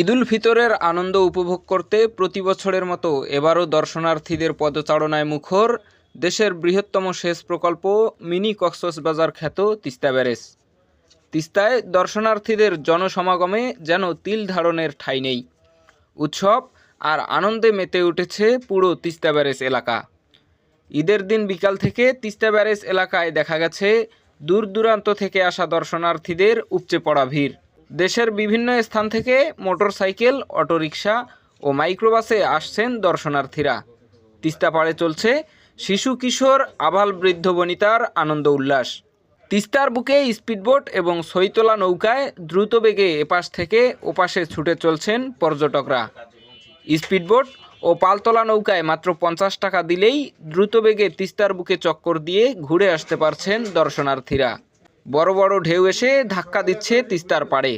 ঈদুল ফিতরের আনন্দ উপভোগ করতে প্রতি বছরের মতো এবারও দর্শনার্থীদের পদচারণায় মুখর দেশের বৃহত্তম সেচ প্রকল্প মিনি কক্সবাজার খ্যাত তিস্তা ব্যারেজ। তিস্তায় দর্শনার্থীদের জনসমাগমে যেন তিল ধারণের ঠাঁই নেই। উৎসব আর আনন্দে মেতে উঠেছে পুরো তিস্তা ব্যারেজ এলাকা। ঈদের দিন বিকাল থেকে তিস্তা ব্যারেজ এলাকায় দেখা গেছে দূর দূরান্ত থেকে আসা দর্শনার্থীদের উপচে পড়া ভিড়। দেশের বিভিন্ন স্থান থেকে মোটরসাইকেল, অটোরিকশা ও মাইক্রোবাসে আসছেন দর্শনার্থীরা। তিস্তা পাড়ে চলছে শিশু কিশোর আবাল বৃদ্ধ বনিতার আনন্দ উল্লাস। তিস্তার বুকে স্পিডবোট এবং সৈতলা নৌকায় দ্রুত বেগে এপাশ থেকে ওপাশে ছুটে চলছেন পর্যটকরা। স্পিডবোট ও পালতলা নৌকায় মাত্র পঞ্চাশ টাকা দিলেই দ্রুত বেগে তিস্তার বুকে চক্কর দিয়ে ঘুরে আসতে পারছেন দর্শনার্থীরা। বড় বড় ঢেউ এসে ধাক্কা দিচ্ছে তিস্তার পাড়ে।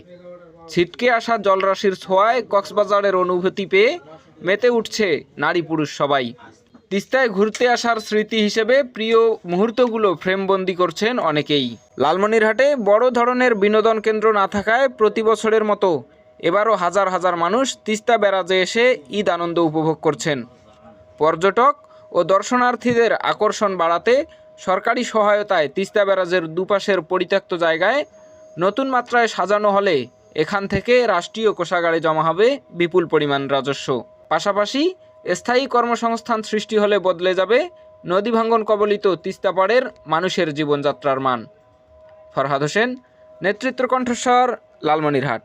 ছিটকে আসা জলরাশির ছোঁয়ায় কক্সবাজারের অনুভূতি পেয়ে মেতে উঠছে নারী পুরুষ সবাই। তিস্তায় ঘুরতে আসার স্মৃতি হিসেবে প্রিয় মুহূর্তগুলো ফ্রেমবন্দি করছেন অনেকেই। লালমনিরহাটে বড় ধরনের বিনোদন কেন্দ্র না থাকায় প্রতি বছরের মতো এবারও হাজার হাজার মানুষ তিস্তা ব্যারাজে এসে ঈদ আনন্দ উপভোগ করছেন। পর্যটক ও দর্শনার্থীদের আকর্ষণ বাড়াতে সরকারি সহায়তায় তিস্তা ব্যারাজের দুপাশের পরিত্যক্ত জায়গায় নতুন মাত্রায় সাজানো হলে এখান থেকে রাষ্ট্রীয় কোষাগারে জমা হবে বিপুল পরিমাণ রাজস্ব। পাশাপাশি স্থায়ী কর্মসংস্থান সৃষ্টি হলে বদলে যাবে নদী ভাঙ্গন কবলিত তিস্তাপাড়ের মানুষের জীবনযাত্রার মান। ফরহাদ হোসেন, নেতৃত্ব কণ্ঠস্বর, লালমনিরহাট।